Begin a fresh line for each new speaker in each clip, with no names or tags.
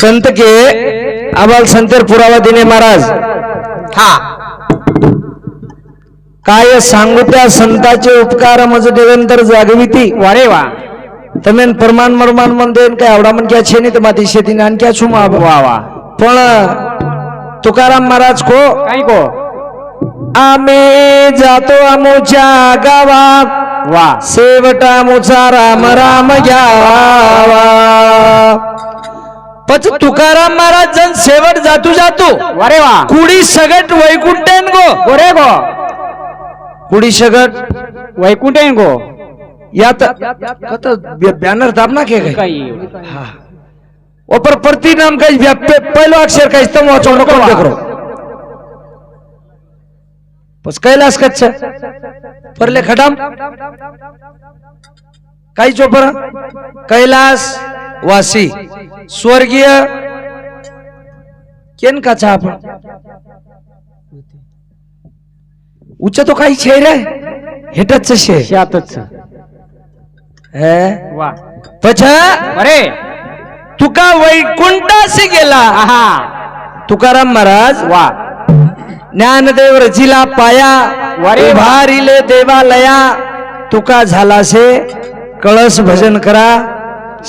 संत के अहवाल संतर पुरावा दिने महाराज.
हा.
काय सांगू त्या संताचे उपकार मज देवंतर जागविती?
वारे वा.
तमेन परमान मरमान म्हणते काय आवडा म्हणजे क्या नाही तर माती शेतीने आणखी
छुमा वावा
पण तुकाराम महाराज को?
काय को?
आम्ही जातो आमच्या गावा
वा.
सेवटा मोचा राम राम घ्यावा. पच तुकाराम महाराज जन शेवट जातू जातू.
वारे वा.
कुडी सगट वैकुंठेन गो.
गोरे गो.
कुडी सगट
वैकुंठ आहे गो.
यात कत बॅनर दाब ना के
काही
हा. ऊपर प्रति नाम का व्या- पे- पहलो अक्षर का इस्तेमाल वाचो नको. करो पस कैलास कच्छ. परले खडाम. काही चोपर कैलास. वासी स्वर्गीय केन का चा आपण? उच्च तो काही छे रे हेटच शे
शातच
हे?
वा.
पछ
अरे.
तुका वैकुंठाशी गेला.
आहा.
तुकाराम महाराज
वा.
ज्ञानदेव रचिला पाया
वरे.
भारिले देवालया. तुका झालासे कळस भजन करा.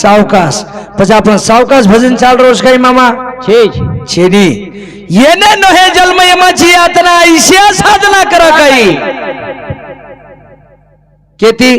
सावकाश. પછી आपण सावकाश भजन चाल रोज काही मामा?
छे
छेनी. येने नोहे जन्म यमाची यातना ऐशिया साधना करा काही. केती?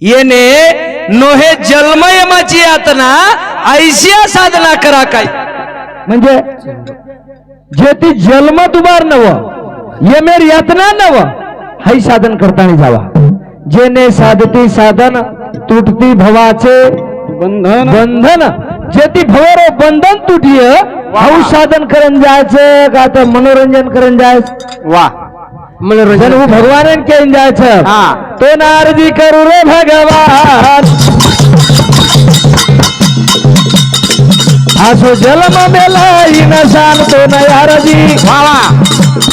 येने नोहे जन्म यमाची यातना ऐशिया साधना करा काही. म्हणजे? जे ती जन्म तुबार नव यमेर यातना नव हाई साधन करताना जावा. जेने साधती साधन तुटती भवाचे
बंधन.
बंधन. जे ती भवरो बंधन तुटिय हाऊ साधन करण जायचं का तर मनोरंजन करण जायचं?
वा
मनोरंजन. हो भगवान केन जायचं?
हा.
तो नारजी करू रे भगवान. असो जन्म मेला नसान तो न आरजी
वा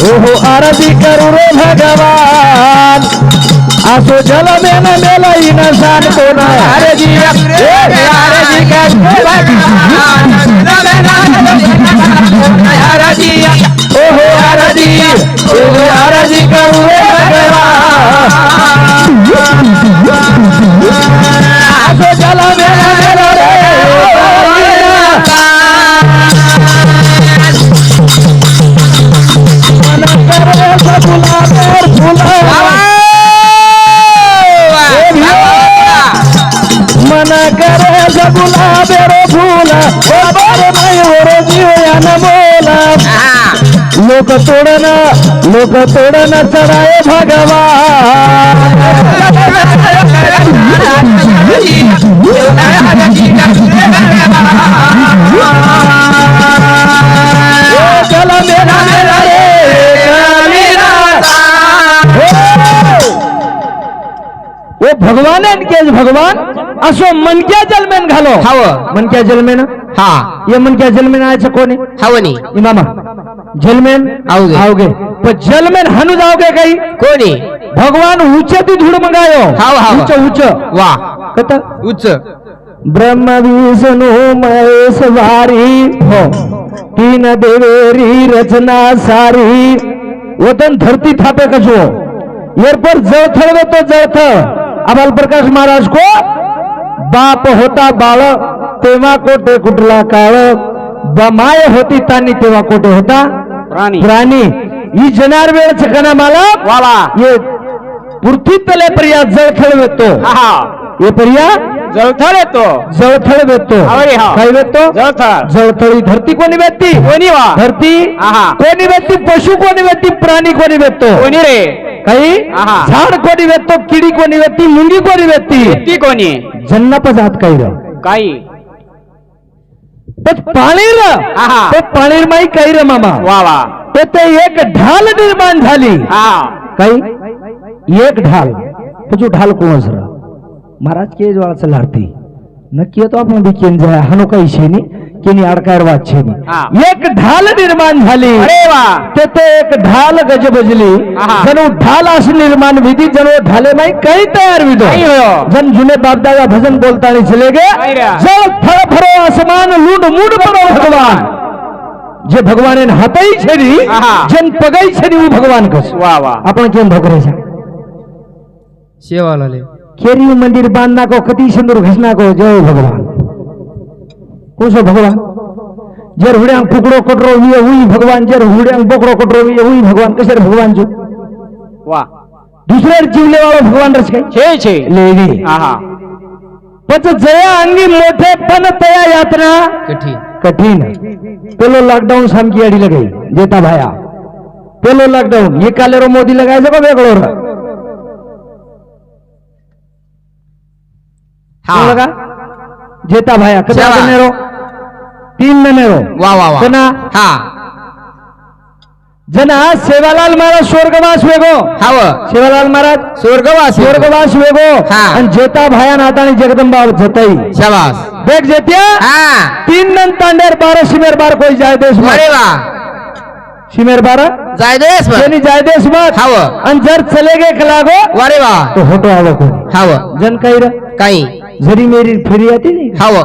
ओहो आरजी करू रे भगवान. असो जलमे न मेला नसान तो न आरजी आरजी ओहो गुलाबे रो फूल ओ बर नाही ओर जीवयान बोला लोक तोडन लोक तोडन चढाय भगवान चल मेरा मेरा रे कबीरा ओ भगवान केज भगवान असो मनक्या जलमेन घालो.
हाव
मनक्या जलमेन?
हा.
ये मनक्या जलमेन आयचं कोणी?
हवनी.
ई मामा. जलमेन?
आवगे.
आवगे पण जलमेन हानू जावगे काही?
कोणी?
भगवान उच्च ती धूड मंगायो.
हाव, हाव.
उच्च उच्च
वा.
कत?
उच्च
ब्रह्म विष्णू महेश वारी. हो. तीन देवेरी रचना सारी. वतन धरती थापे कसो एर पर जळथळ तो जळथळ अबाल प्रकाश महाराज को बाप होता बाळ तेव्हा कोटे कुठला काळ? बमाय होती तानी तेव्हा कोटे होता?
प्राणी
प्राणी ही जनार वेळ चकना मला
वा वा
ये पृथ्वी तले पर्या जळथळ वेतो.
हा
ये पर्या
जळथळ येतो.
जळथळ वेतो.
हा.
काय वेतो?
जळथळ.
जळथळी धरती कोणी व्यक्ती
कोणी वा?
धरती. कोणी व्यक्ती पशु कोणी व्यक्ती प्राणी कोणी व्यक्तो
कोणी रे.
झाड कोणी व्यक्तो किडी कोणी व्यक्ती मुंगी कोणी व्यक्ती
ती कोणी?
जन्नप जात काही
काही.
पण पाणी र.
आहा.
ते पाणी माई काही र मामा.
वा वा.
ते ते एक ढाल निर्माण झाली.
हा.
काही? एक ढाल. तो ढाल कोणच र. महाराज के ज्वाळाचं लाडती. નક્કી તો આપણે બી કેન જાય હાનો કઈ છે ની કેની આડકાર વાત છે એક ઢાલ નિર્માણ झाली તે
તો
એક ઢાલ ગજબજલી જનો ઢાલાસ નિર્માણ વિધિ જનો ઢાલે માં કઈ
તૈયાર વિધો.
જન જુને બાપ દાદા ભજન બોલતા ની
ચલે ગે
જળ ફળ ફરો આસમાન લૂડ મૂડ પરો ભગવાન. જે ભગવાન એને હાથઈ છે ની જેન પગઈ છે ની હું ભગવાન કહું
વાહ વાહ.
આપણે કેમ ભગરે છે?
સેવાલાલે
खेरी मंदिर बांधना को कति सुंदर घसना को जय भगवान। कौन सो भगवान? जर हुड्यांग फुकड़ो कटरो हुए हुई भगवान। जर हुड्यांग बोकड़ो कटरो हुए हुई भगवान। कैसे भगवान जो
वाह
दूसरे जीवले वाला भगवान रच काय?
छे छे।
लेवी।
आहा।
पच जया अंगी मोठे पण तया यात्रा
कठीण।
कठीण। पेलो लॉकडाऊन सामकी अडी लगाई जेता भाया। पेलो लॉकडाऊन ये कालेरो मोदी लगायचं
का
रा बघा जेता भाया कितना रन तीन रन मेरो
वा वा
वाह
हा।
जना सेवालाल महाराज स्वर्गवास वेगो
हाव
सेवालाल महाराज
स्वर्गवास
स्वर्गवास वेगो आणि जेता भाया नाता आणि जगदंबा जताई।
शवास
देख जेतिया
हा।
तीन नन तांडेर बारा शिमेर बार कोई जाय देश
अरे
वाह।
शिमेर बारा?
जायदेस त्यांनी जायदेस मत।
हाव
आणि जर चले गे लागो हो,
वारे वा
तो फोटो आलो कोणी
हाव
जन काही
काही।
जरी मेरी फेरी आती नहीं
हाव.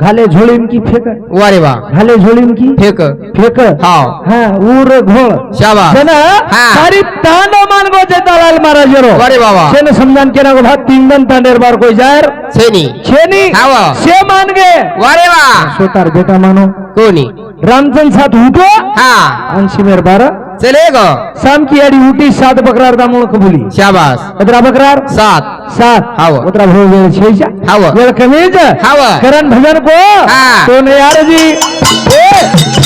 घाले झोळीम की फेक
वारे वा.
घाले झोळीम की
फेक.
फेक
हाव.
हा ऊर घोळ.
शाबास
जन
हा.
सारी तांडो मानगो जेतालाल महाराज रो
वारे वा
सेन समजान केना गो भात तीन नन तांडेर बार कोई जायर.
सेनी
छेनी
हाव.
से मान गे
वारे वा.
सोतार बेटा मानो.
कोणी?
रामचंद साथ उठो
हा.
आणि सिमेर बारह
चले ग
शाम की आड़ी उठी सात बकरार दामोळ कबुली
शाबास
अदरा बकरार?
सात।
सात।
हाव.
उतरा भाऊ वेळ छेचा
हाव.
वेळ कमीच
हाव.
करण भजन को?
हा.
तो नहीं यार जी ए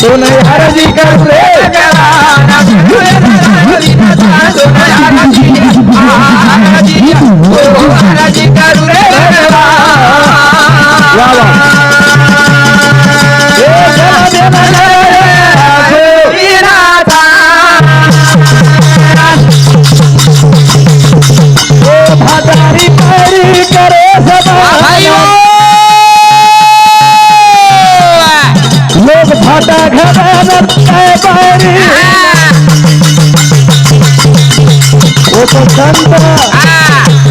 तो नहीं यार जी कर रे। वाह वाह। संत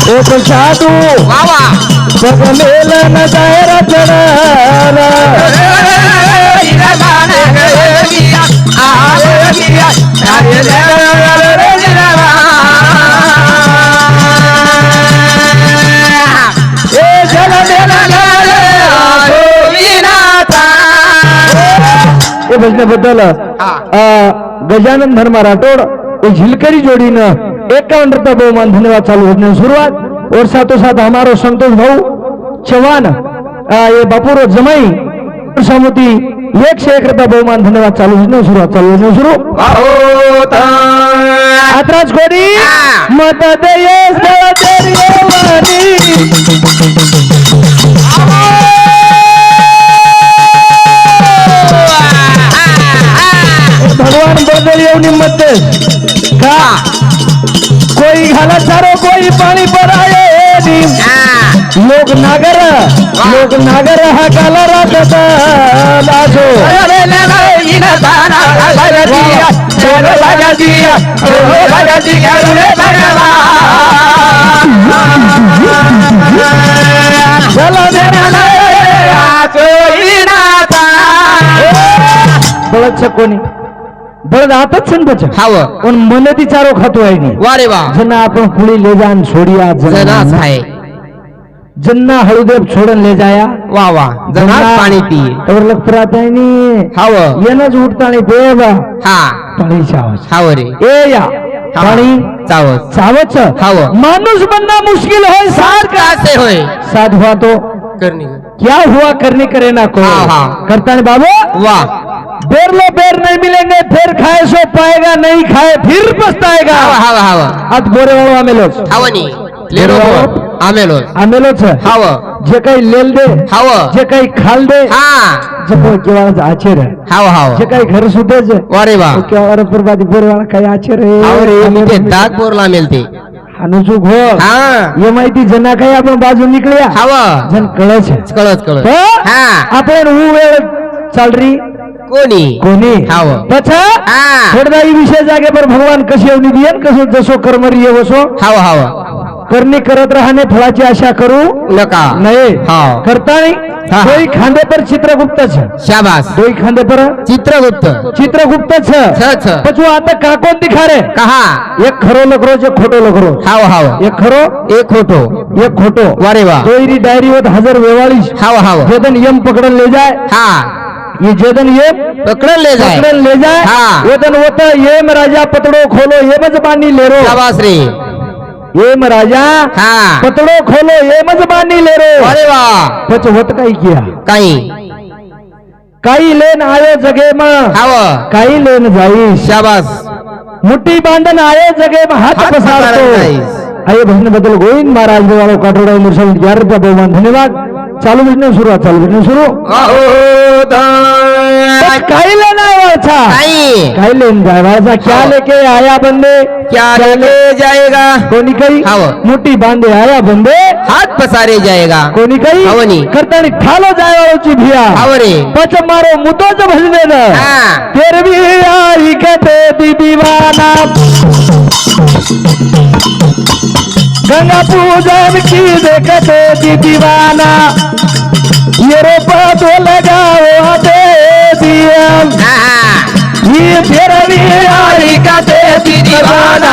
ओ तो साधू बगलेल न जाय रचना ए जल भजनाबद्दल गजानन धर्मा राठोड झिलकरी जोडीनं एकावन्न रुपये बहुमान धन्यवाद चालू होने शुरुआत और साथों साथ हमारो संतोष भाऊ चव्हाण अ, ये बापूरो जमाई सामुती एक से एक रुपया बहुमान धन्यवाद चालू होने सुरुवात चालू होने सुरू. आत्राज कोणी मत देवानी भगवान बदल येऊन मत का? कोई घाला चारो कोई पाणी पराये लोक नागर लोक नागर हा काला राखत लाजो चला बळद छ कोणी बळद आताच संतच
हाव.
पण मन ती चारो खातो आहे नी.
वारे वा.
जना आपण पुढे ले जान सोडिया जना जन्ना हळुदेव छोडन ले जाया
वा वा. जनास पाणी पिये
तर लक्षात आहे नी.
हाव.
येणच उठतानी देव
हा.
पाणीची आवाज
हाव रे.
ए या. पाणी
चावत
चावच.
हाव.
माणूस बनना मुश्किल है साथ का?
कासे होय.
हुआ तो.
करणी.
क्या हुआ करने करे ना को. करता नहीं बाबू?
वा.
बेर लो बेर नहीं मिलेंगे फिर खाए सो पाएगा नहीं खाए फिर पछताएगा।
हाव हाव हाव।
आज बोरे वाळो आमेलोच
हावनी लेरो आमेलो
आमेलोच
हाव।
जे काही लेल दे
हाव।
जे काही खाल दे
हा।
जे केवाळाचं आचर
हाव हाव।
जे काही घर सुद्धाच
वारे वा।
केवाळ पुरबादी बोरवाळा काही आचर
हाव रे मी ते दाग पोरला मेलते
हानुचू घोळ
हा.
ये माहिती जना काही आपण बाजू निकळ्या.
हाव।
जन कळच पण
हा?
आपण हू वेळ चाल री
कोणी?
कोणी?
हाव.
पछा
हा
थोडदाई विषय जागे पर भगवान कशी येऊन दियन कसं जसो कर्मरी वसो.
हाव हाव.
करणी करत राहणे फळाची आशा करू
नका.
नाही
हाव.
करता नाही. दोई खांदे पर चित्रगुप्त
शाबास.
दोई खांदे पर?
चित्रगुप्त.
चित्रगुप्त पछू आता काकोन दिखा रे
कहा?
एक खरो लखरो जे खोटो लखरो
हाव हाव.
एक खरो?
एक खोटो.
एक खोटो.
वारे वा.
दोयरी डायरी होत हजर वेवाळीस.
हाव हाव.
जेदन यम पकडन ले जाय.
हा.
जेदन यम
पकडून ले जाय
पकडन ले जाय
हा.
वेदन होत येम राजा पतडो खोलो येमच बांधी लेरो
शाबास रे।
येम राजा
हा।
पतडो खोलो येमच बांधी लेरो
अरे वा
पच होत काही किया?
काही
काही लेन आयो जगे म।
हाव
काही लेन जाईस
शाबास
मुठी बांधन आयो जगे म हात
हात
पसारतो. आये भजनबद्दल गोविंद महाराज देवाला काठोडा मुरसाल ग्यारह रुपया बहुमान धन्यवाद। चालू बिजनेस सुरू चालू बिजनेस सुरू. काही लेन आयो अच्छा
काही
लेन जायवाचा क्या
हाँ।
लेके आया बंदे?
क्या लेके जाएगा?
कोणी काही। मुठी बांधे आया बंदे?
हात पसारे जाएगा.
कोणी काही?
हवनी.
करतानी ठालो जायवाची भिया.
हाव रे
पच मारो मुद्दोच भजने न.
हा.
फिर भी आई दी दीवाना? गंगा पूजन की देखते दी दीवाना। ये रोपा तो लगाओ दे दिया।
हा
ये फिर भी आई कहते दी दीवाना।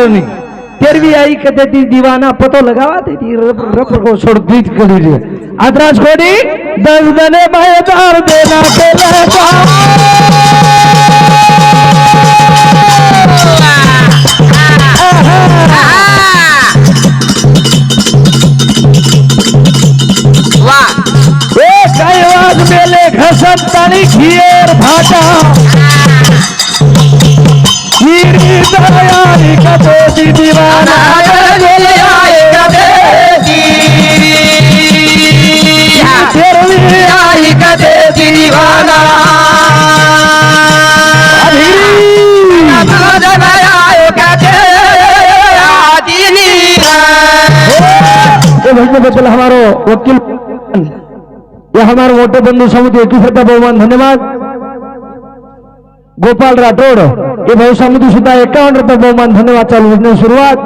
फिर भी आई कहते दी दीवाना पतो लगावा दी रप रप को छोड़ दी कर दी आदराज कोडी दस दने मायदार देना लगा ए कैवाज मेले घसत ताली खिएर भाटा। गिरी दयाली कतो दी दीवाना फिर भी आई अधीरी ये भजने बद्दल हमारो वकील ये हमारे मोठे बंधू समिती एकवीस रुपया बहुमान धन्यवाद गोपाल राठोड हे भाऊ सुद्धा एकावन्न रुपये बहुमान. धन्यवाद चालू भजने सुरुवात.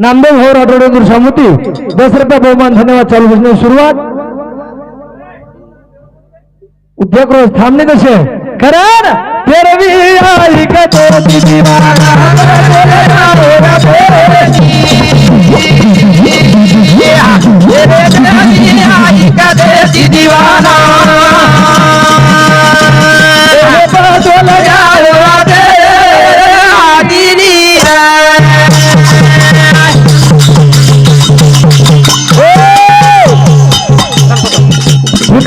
नामदेव भाऊ राठोड इंदूर दस रुपये बहुमान. धन्यवाद चालू भजने सुरुवात. उद्योग रोज थांबणे कसे? कारण तेरवी आई का तो दीवाना.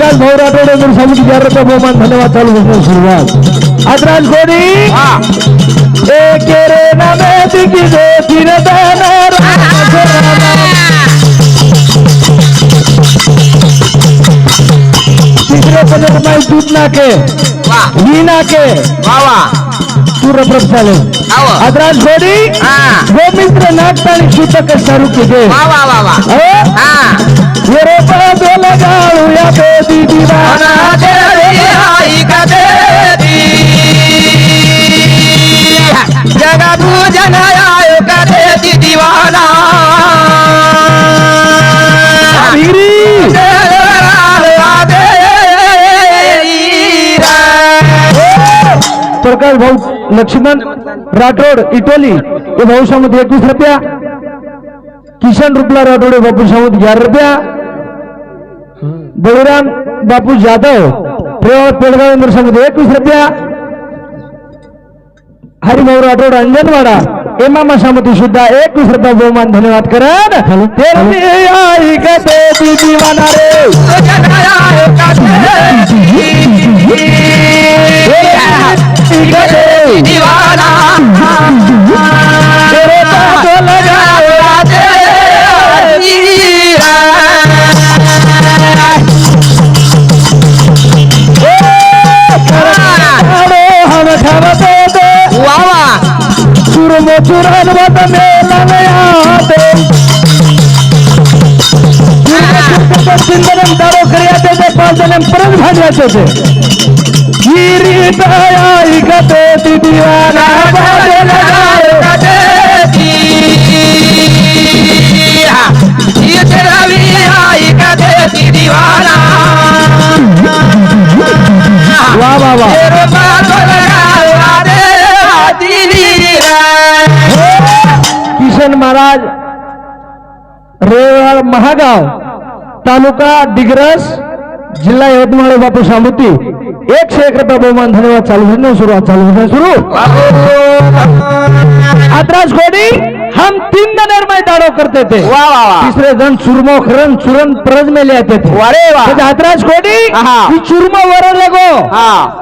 राठोड इंदूर समिती चार रुपये बहुमान धन्यवाद चालू भजने सुरुवात. अद्राज कोणी? एक रे नमे दिगी दे तीन दाना तीसरे पदक माई दूध नाके. ही नाके. सूर्य अद्राज गोडी गोमित्र नागतानी सूतक सारू के ये रोपा दो लगाऊ या बेदी दीवाना भिरी प्रकाश भाऊ लक्ष्मण राठोड इटोली. ये भाऊ समुद्र एकवीस रुपया. किशन रुपला राठोड हे बापू समुद्र ग्यारह रुपया. बळीराम बापू जाधव. प्रेवळ पेडगाव इंदूर समुद्र एकवीस रुपया. हरिभाऊ राठोड अंजनवाडा. एमामा समिती सुद्धा एकवीस रुपया बहुमान धन्यवाद करण मेलन आते चिंतन दारो करयाचे ते पाच जण परत भाजवायचे होते। गिरी दया इकते ती दिवाना महाराज रेवाळ महागाव तालुका दिग्रस जिल्हा यवतमाळ बापू सामुती एकशे एक रुपये बहुमान धन्यवाद चालू होने सुरुवात चालू होने सुरू. आत्रास कोडी हम तीन दनेर में दाड़ो करते थे
वाह
तीसरे जण चुरमो खरन चुरन परज में ले आते थे
वाह आहा.
ही चुरमो वर लगो.
हा.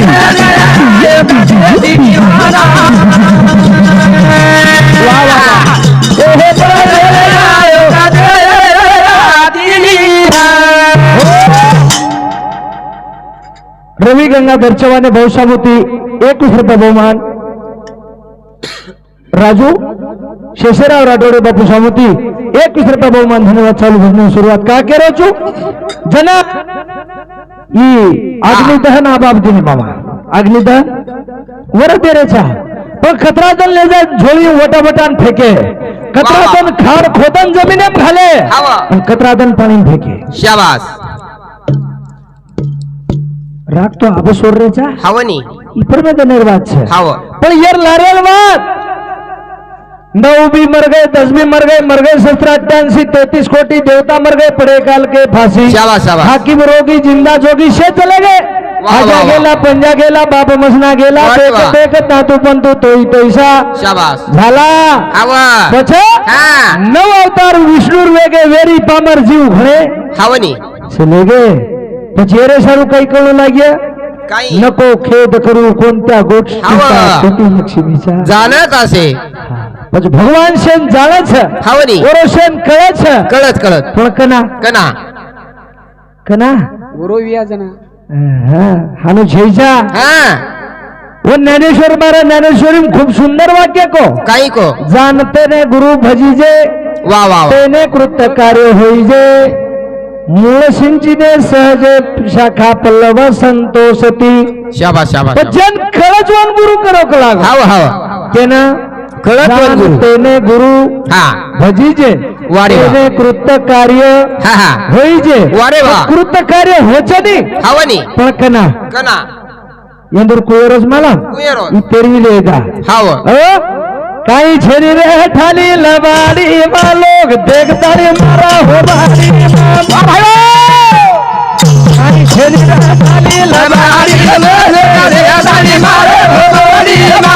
रवी गंगाधर चव्हाण भाऊसाभूती एकवीस रुपये बहुमान. राजू शेषराव राठोडे बापू सामुती एकवीस रुपये बहुमान. धन्यवाद चालू भजन सुरुवात का केरो छू जना ಈ अग्निदहन आबाबदीने अग्निद वर तेरेचा कतरा खतरातन ले जाय झोळी वटावटान फेके. कत्रातन खार खोदन जमिने घाले कतरा कत्रातन पानी फेके.
शाबाश
राग तो आबो सोड रेचा
हवनी
इपर में तो छे.
हाव.
पर यार लारेल वाद नौ भी मर गए दस भी मर गए मर गए सत्रह अट्ठासी तैतीस कोटी देवता मर गए पड़े काल के फांसी हाकिम रोगी जिंदा जोगी से चले गए. आजा गेला पंजा गेला बाप मसना गेला
वा,
वा. बेक पण तू तोई तैसा झाला? नव अवतार विष्णू वेगे वेरी पामर जीव घणे?
हवनी.
सलेगे पचेरे सारू काही कळू
लागे
नको खेद करू कोणत्या
हवा.
गोष्टी
जाणत असे.
म्हणजे भगवान शेन जाणच.
हवनी.
बरो शेन कळच.
कळत कळत.
पण कना
कना
कना
गुरु व्याजना
हाणू झैसा
हाँ.
वो ज्ञानेश्वर मारा ज्ञानेश्वरी में खूब सुंदर वाक्य को.
काई को?
जानते ने गुरु भजीजे
वा वा
तेने कृत कार्य होईजे. मूळ सिंचिने सहज शाखा पल्लव संतोषती.
शाबा शाबास
जन खरंच गुरु करो कळा
हाव हाव. त्यानं
कळत गुरु
हा. भजीजे
वाडे कृत कार्य
हा हा. होईजे वाडे
वा. कृत कार्य होचनी.
हवनी.
पण
कना.
कना. यंदर
कुयरोज
मला कुयरोज. तेरवी
हाव.
काही झेरी रे ठाली लबाडी मा लोग देखता रे मारा हो बाडी मा काही रे ठाली लबाडी मा लोग देखता रे मारा हो बाडी मा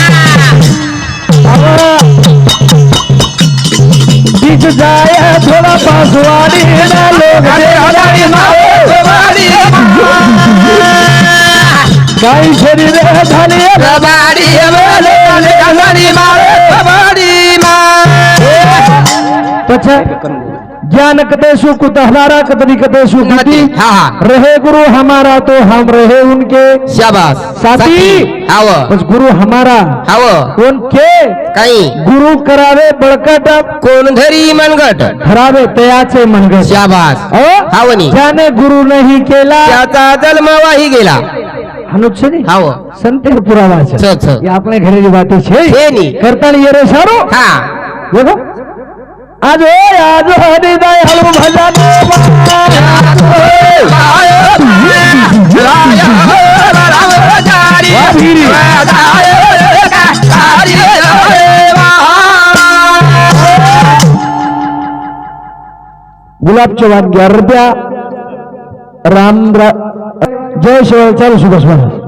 जाए थोड़ा पासवाड़ी ना लोग काई शरीर धनी रबाड़ी हमारे धनी मारे। रबाड़ी मां। पछे कतरी कते सुख
नदी हा हा
रहे गुरु हमारा तो हम रहे उनके
शाबास
साथी.
हव
बस गुरु हमारा
हव
उनके
काही
गुरु करावे बळकट
कोण धरी मनगट
धरावे तयाचे मनगट
शाबास
अ?
हावनी.
ज्याने गुरु नाही केला
त्याचा जन्म वाही गेला
अनुज છે ને
हाव
સંતે પુરાવા છે
छ छ
એ આપણે ઘરેની વાતો છે
છે ની.
કરતા એ રે સારું
हा
દેખો आज आज हरिदय हलू भजन गुलाबचे वाद्य अर्ध्या राम रा- जय शिवाय चालू सुभाष महाराज।